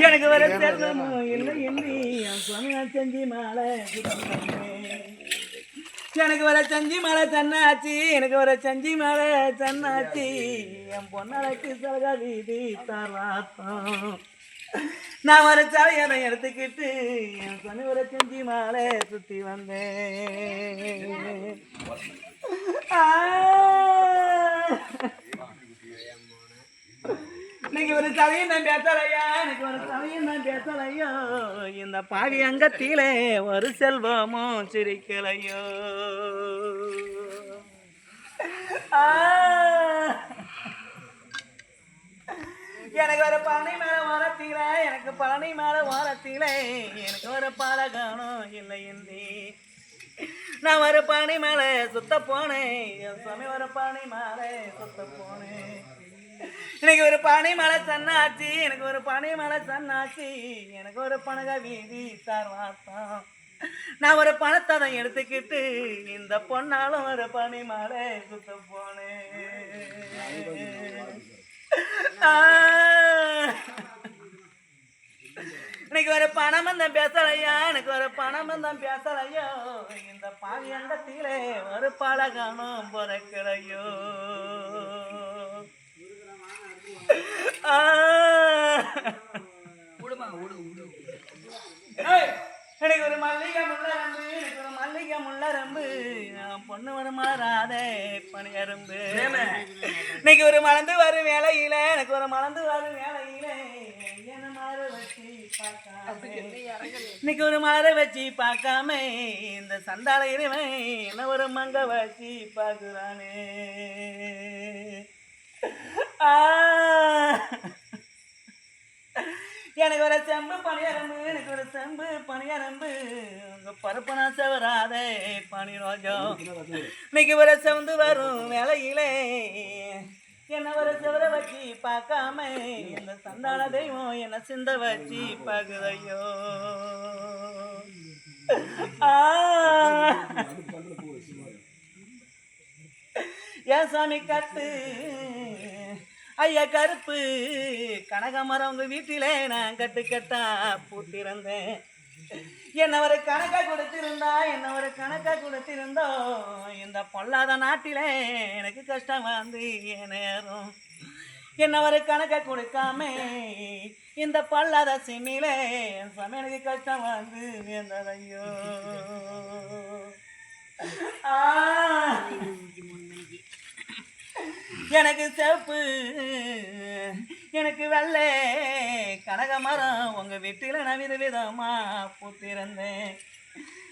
எனக்கு வர சேர்ந்தமோ இல்லை என்று என் சுவாமியா செஞ்சி மாலை எனக்கு வர செஞ்சி மாலை தன்னாச்சு எனக்கு வர செஞ்சி மாலை தன்னாச்சு என் பொண்ணாளைக்கு சலகா வீதி தராத்தம். நான் ஒரு சாலையதை எடுத்துக்கிட்டு என் சொன்ன ஒரு செஞ்சி மாலை சுத்தி வந்தேன். ஆ. இன்னைக்கு ஒரு சதையும் நான் பேசலையா? எனக்கு ஒரு சதையும் நான் பேசலையோ? இந்த பாவி அங்கத்திலே ஒரு செல்வமும் சிரிக்கலையோ? எனக்கு ஒரு பழனி மேல ஓரத்தில எனக்கு பழனி மேல ஓரத்தில எனக்கு ஒரு பாலகானம் இல்லை இந்தி. நான் ஒரு பழனி மேல சுத்த போனேன். என் சுவாமி ஒரு பழனி மேல சுத்த போனேன். எனக்கு ஒரு பனை மலை சன்னாச்சி எனக்கு ஒரு பனை மலை சன்னாச்சி எனக்கு ஒரு பனக வீதி வாசம் நான் ஒரு பணத்தை எடுத்துக்கிட்டு இந்த பொண்ணாலும் ஒரு பனி மலை சுத்த போனேன். இன்னைக்கு ஒரு பணம் தான் பேசலையா எனக்கு ஒரு பணம் தான் பேசலையோ இந்த பாவி அண்டத்திலே ஒரு பழகானும் பிறக்கலையோ. எனக்கு ஒரு மல்லிகை முள்ளரம்பு எனக்கு ஒரு மல்லிகை முள்ளரம்பு நான் பொண்ணு ஒரு மாறாதே பனியரும்பு இன்னைக்கு ஒரு மலர்ந்து வரும் வேலையில எனக்கு ஒரு மலர்ந்து வரும் வேலையில இன்னைக்கு ஒரு மலரை வச்சு பார்க்காம இந்த சண்டால இருவன் என்ன ஒரு மங்க வச்சு பார்க்குறானே? ஆ. எனக்கு ஒரு செம்பு பணியரம்பு எனக்கு ஒரு செம்பு பணியரம்பு உங்க பருப்பனா செவராதே பனி ரோஜம். இன்னைக்கு ஒரு செவந்து வரும் வேலையிலே. என்ன ஒரு செவர வச்சு பார்க்காம இந்த சந்தான தெய்வம் என்ன சிந்த வச்சு பார்க்குதையோ. ஆ. ஏன் சாமி கட்டு? ஐயா கருப்பு கனகமரம் உங்க வீட்டிலே நான் கட்டு கட்டா பூத்திருந்தேன். என்ன ஒரு கணக்கா கொடுத்திருந்தா என்ன ஒரு கணக்கா கொடுத்திருந்தோ இந்த பொல்லாத நாட்டிலே எனக்கு கஷ்டம் வந்து நேரம் என்ன ஒரு கணக்கை கொடுக்காம இந்த பொல்லாத சிமிலே என் சமையலுக்கு கஷ்டம் வந்து நேர்ந்ததையோ ஆ. எனக்கு செப்பு எனக்கு வெள்ளை கனகமரம் உங்க வீட்டில் நான் வித விதமா பூத்திருந்தேன்.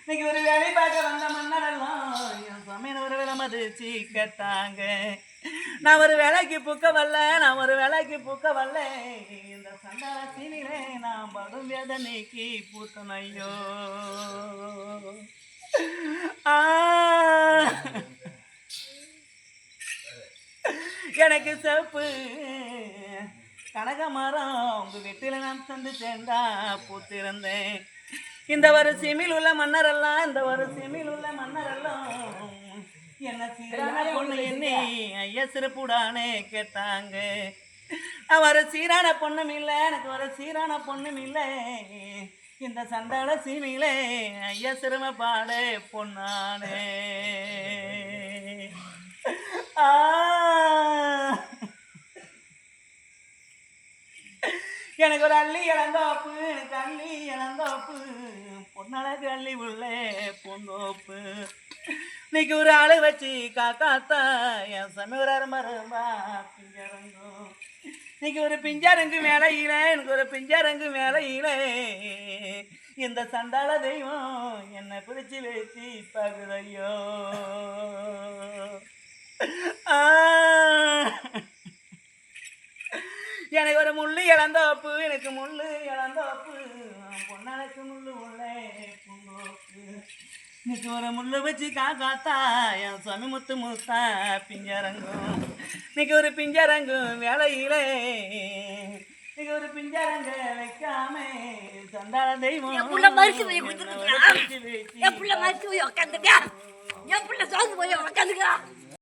இன்னைக்கு ஒரு வேலை பார்க்க வந்த மன்னரெல்லாம் என் சமையல் ஒரு வேலை மதிச்சு கேட்டாங்க. நான் ஒரு வேலைக்கு பூக்க வரல நான் ஒரு வேலைக்கு பூக்க வரல. இந்த சண்டால சீனிலே நான் படும் வேதனைக்கு பூத்தனையோ. ஆ எனக்கு செப்பு. கனகமரம் உங்க வீட்டில் நான் சந்து சேர்ந்தா பூத்திருந்தேன். இந்த ஒரு சிமில் உள்ள மன்னரெல்லாம் இந்த ஒரு சிமில் உள்ள மன்னரெல்லாம் என்ன சீரான பொண்ணு என்ன ஐயா சிறப்புடானே கேட்டாங்க. ஒரு சீரான பொண்ணும் இல்லை எனக்கு ஒரு சீரான பொண்ணும் இல்லை. இந்த சண்டாள சீமையிலே ஐயா சிரமப்பாடு பொண்ணானே. ஆ எனக்கு ஒரு அள்ளி இளந்தோப்பு எனக்கு அள்ளி இளந்தோப்பு. பொன்னழகு அள்ளி உள்ளே பொந்தோப்பு. இன்னைக்கு ஒரு ஆளு வச்சு காக்காத்தா என் சமீபர் மரும்பா பிஞ்சரங்கும் இன்னைக்கு ஒரு பிஞ்சரங்கு மேலையில எனக்கு ஒரு பிஞ்சரங்கு மேலையில. இந்த சண்டாள தெய்வம் என்னை பிடிச்சு வச்சு பகுதையோ எனக்கு ஒரு முள்ளு இளந்தோப்பு எனக்கு முள்ளு இளந்தோப்பு. பொண்ணனுக்கு முள்ளு உள்ளே பூந்தோப்பு. இன்னைக்கு ஒரு முள்ளு வச்சு காக்காத்தா என் சுவாமி முத்து முத்தா பிஞ்சரங்கும். இன்னைக்கு ஒரு பிஞ்சரங்கும் வேலையிலே. இன்னைக்கு ஒரு பிஞ்சரங்க வைக்காம சண்டாள தெய்வம். புள்ள மறுத்து போய் வச்சு என் புள்ள மறுத்து போய் உக்காந்துக்கா என் புள்ள சோர்ந்து போய் உக்காந்துக்கா